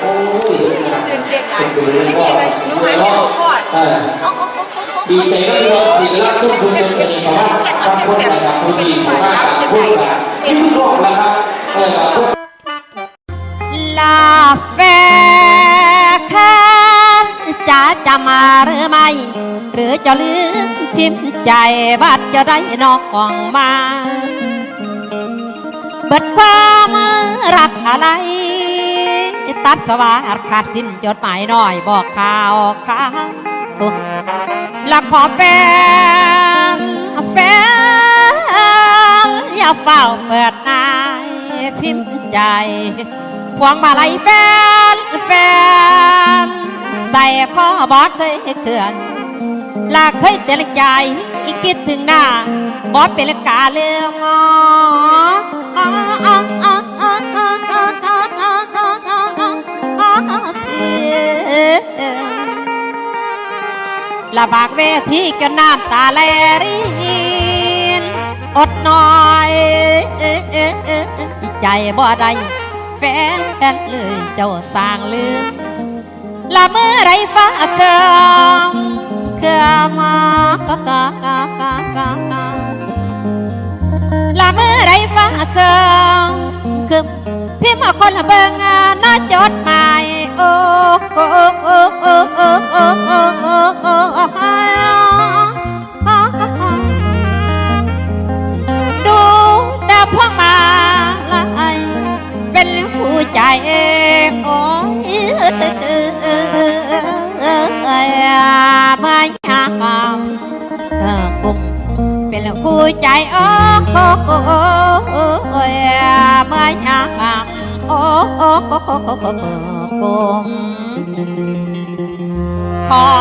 โอ้ยตื่นเต้นหลายเรู้ไหมพ่อเออดีใจก็รวมถึรับทุกคนเนคนของว่าทั้งคนนะครับผู้ดีผู้ว่าผู้ณดีทุกโลนะครับเออลาแฟคันจะจะมาหรือไม่ หรือจะลืมทิมใจบัดจะได้นอกของมาเปิดความรักอะไร ตัดสวาอัดขาดสิ้นจดหมายน้อยบอกข่าวข้าวหลักขอแฟนแฟนอย่าเฝ้าเปิดนายพิมพ์ใจพวงมาลัยแฟนแฟนใส่ข้อบอสเคยเขื่อนลาเคยเจริญใจคิดถึงหน้าบอสเป็นกาเลืองอ ละบากเวทีจนน้ำตาแลรินอดน้อยใจบ่ได้แฟนเลยเจ้าสร้างลืมละเมื่อไรฟ้าเกิมเกิมมากกกกกกละเมื่อไรฟ้าเกิมคือพิมาคนเบิ่งน่าจดหมาย ดูแต่พวกมาลายเป็นผู้ใจเองโอ้ยไม่ยากกุ้งเป็นผู้ใจโอ้ยไม่ยากโอ้ กงขอ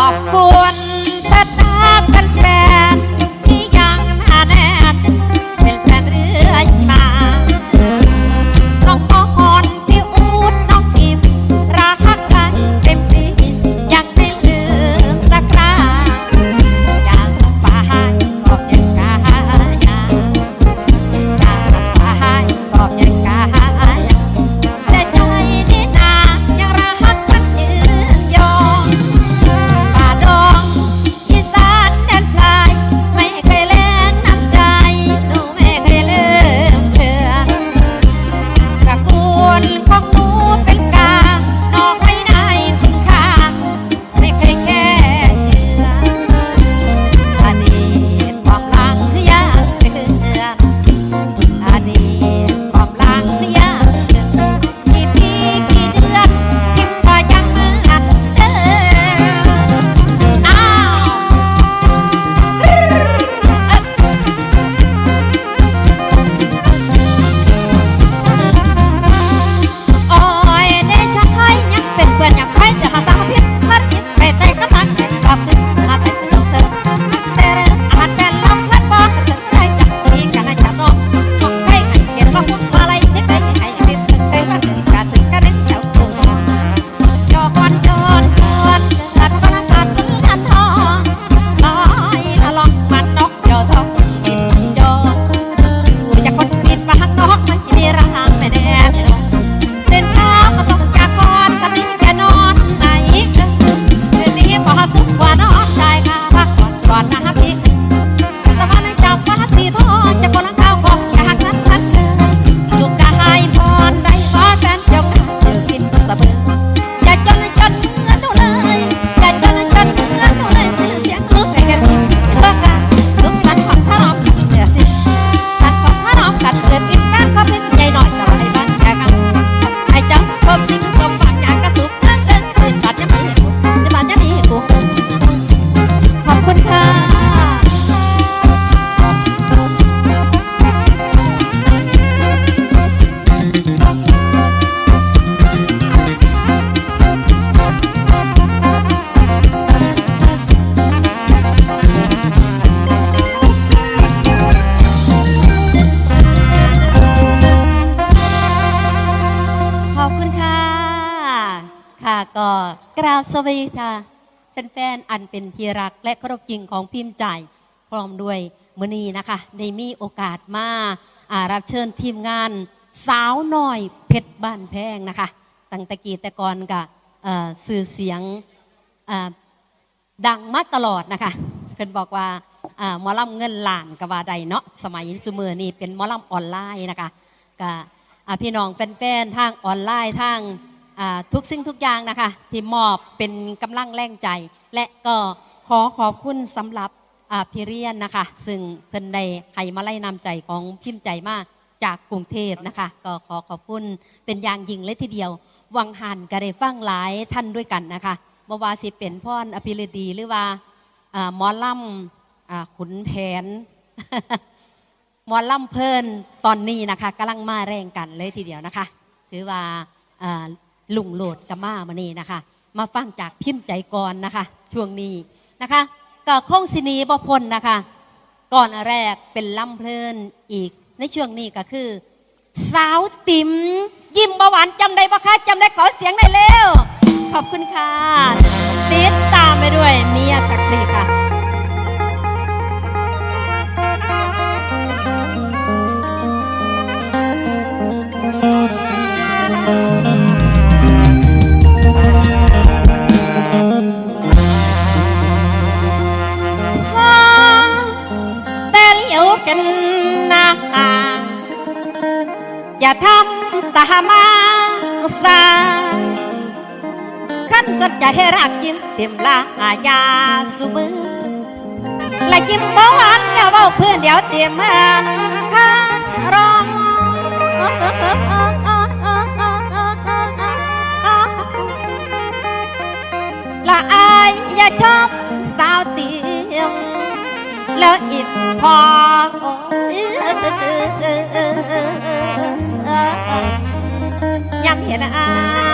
บสวัสดีค่ะแฟนๆอันเป็นที่รักและครอบจริงของพิมพ์ใจพร้อมด้วยมือนีนะคะได้มีโอกาสมารับเชิญทีมงาน สาวน้อยเพชรบ้านแพงนะคะตั้งแต่กี้แต่ก่อนกับสื่อเสียงดังมาตลอดนะคะเพื่อนบอกว่าหมอลำเงินหลานกว่าใดเนาะสมัยสมือนี่เป็นหมอลำออนไลน์นะคะกับพี่น้องแฟนๆทางออนไลน์ทาง ทุกสิ่งทุกอย่างนะคะที่มอบเป็นกำลังแรงใจ และก็ขอขอบคุณสำหรับพี่เรียนนะคะ ซึ่งเพิ่นได้ให้มาไล่นำใจของพิมพ์ใจมากจากกรุงเทพนะคะ ก็ขอขอบคุณเป็นอย่างยิ่งเลยทีเดียว วังหันก็ได้ฟังหลายท่านด้วยกันนะคะบ่ว่าสิเป็นพ่อนอภิรดีหรือว่าหมอล่ำอ่าขุนแผนหมอล่ำเพลินตอนนี้นะคะกำลังมาแรงกันเลยทีเดียวนะคะ ถือว่า ลุงโหลดกับมามานี่นะคะ มาฟังจากพิมพ์ใจก่อนนะคะ ช่วงนี้นะคะก็คงสินีบพ้นนะคะ ก่อนแรกเป็นลำเพลินอีก ในช่วงนี้ก็คือ สาวติ๋มยิ้มบาหวานจำได้ปะคะจำได้ขอเสียงได้เร็วขอบคุณค่ะ ติดตามไปด้วยเมียแท็กซี่ค่ะแต่ ขันสัจให้รักยิ้มเต็มลายาสุมือและยิ้มเบาหวานอย่าเบาเพื่อนเดี๋ยวเตรียมข้ารองละอายอย่าชอบสาวเตียมแล้วอีกพอย้ำเห็นอาเ